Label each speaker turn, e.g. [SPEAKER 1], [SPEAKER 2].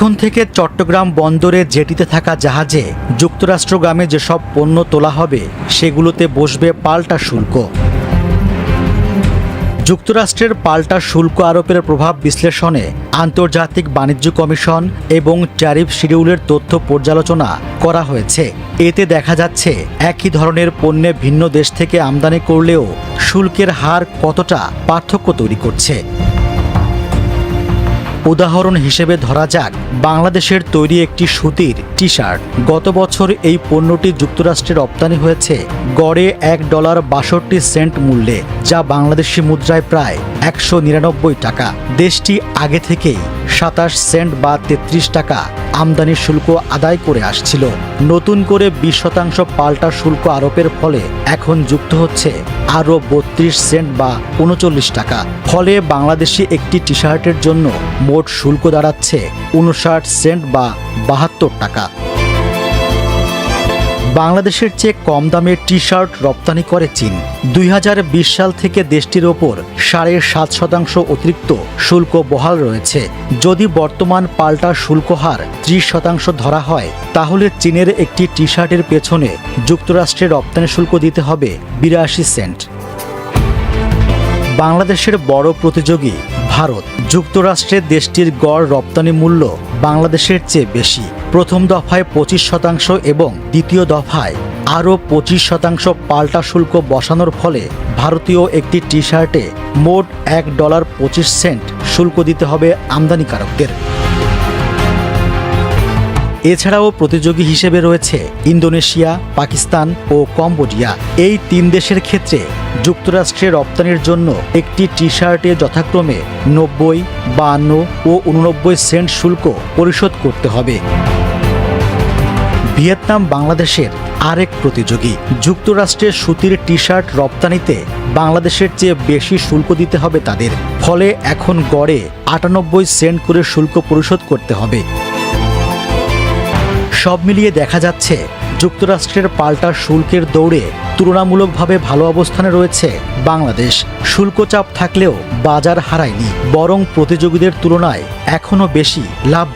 [SPEAKER 1] এখন থেকে চট্টগ্রাম বন্দরে জেটিতে থাকা জাহাজে যুক্তরাষ্ট্রগামে যেসব পণ্য তোলা হবে, সেগুলোতে বসবে পাল্টা শুল্ক। যুক্তরাষ্ট্রের পাল্টা শুল্ক আরোপের প্রভাব বিশ্লেষণে আন্তর্জাতিক বাণিজ্য কমিশন এবং ট্যারিফ শিডিউলের তথ্য পর্যালোচনা করা হয়েছে। এতে দেখা যাচ্ছে, একই ধরনের পণ্যে ভিন্ন দেশ থেকে আমদানি করলেও শুল্কের হার কতটা পার্থক্য তৈরি করছে। উদাহরণ হিসেবে ধরা যাক, বাংলাদেশের তৈরি একটি সুতির টি শার্ট গত বছর এই পণ্যটি যুক্তরাষ্ট্রে রপ্তানি হয়েছে, গড়ে এক ডলার বাষট্টি সেন্ট মূল্যে, যা বাংলাদেশি মুদ্রায় প্রায় একশো নিরানব্বই টাকা। দেশটি আগে থেকেই সাতাশ সেন্ট বা তেত্রিশ টাকা আমদানি শুল্ক আদায় করে আসছিল। নতুন করে বিশ শতাংশ পাল্টা শুল্ক আরোপের ফলে এখন যুক্ত হচ্ছে আরও বত্রিশ সেন্ট বা উনচল্লিশ টাকা। ফলে বাংলাদেশি একটি টি শার্টের জন্য মোট শুল্ক দাঁড়াচ্ছে উনষাট সেন্ট বা বাহাত্তর টাকা। বাংলাদেশের চেয়ে কম দামে টি শার্ট রপ্তানি করে চীন। দুই হাজার বিশ সাল থেকে দেশটির ওপর সাড়ে সাত শতাংশ অতিরিক্ত শুল্ক বহাল রয়েছে। যদি বর্তমান পাল্টা শুল্ক হার ত্রিশ শতাংশ ধরা হয়, তাহলে চীনের একটি টি শার্টের পেছনে যুক্তরাষ্ট্রে রপ্তানি শুল্ক দিতে হবে বিরাশি সেন্ট। বাংলাদেশের বড় প্রতিযোগী ভারত। যুক্তরাষ্ট্রের দেশটির গড় রপ্তানি মূল্য বাংলাদেশের চেয়ে বেশি। প্রথম দফায় পঁচিশ শতাংশ এবং দ্বিতীয় দফায় আরও পঁচিশ শতাংশ পাল্টা শুল্ক বসানোর ফলে ভারতীয় একটি টি শার্টে মোট এক ডলার পঁচিশ সেন্ট শুল্ক দিতে হবে আমদানিকারকদের। এছাড়াও প্রতিযোগী হিসেবে রয়েছে ইন্দোনেশিয়া, পাকিস্তান ও কম্বোডিয়া। এই তিন দেশের ক্ষেত্রে যুক্তরাষ্ট্রে রপ্তানির জন্য একটি টি শার্টে যথাক্রমে নব্বই, বাহান্ন ও উননব্বই সেন্ট শুল্ক পরিশোধ করতে হবে। ভিয়েতনাম বাংলাদেশের আরেক প্রতিযোগী। যুক্তরাষ্ট্রের সুতির টি শার্ট রপ্তানিতে বাংলাদেশের চেয়ে বেশি শুল্ক দিতে হবে তাদের। ফলে এখন গড়ে আটানব্বই সেন্ট করে শুল্ক পরিশোধ করতে হবে। সব মিলিয়ে দেখা যাচ্ছে, যুক্তরাষ্ট্রের পাল্টা শুল্কের দৌড়ে তুলনামূলকভাবে ভালো অবস্থানে রয়েছে বাংলাদেশ। শুল্ক চাপ থাকলেও বাজার হারায়নি, বরং প্রতিযোগীদের তুলনায় এখনও বেশি লাভ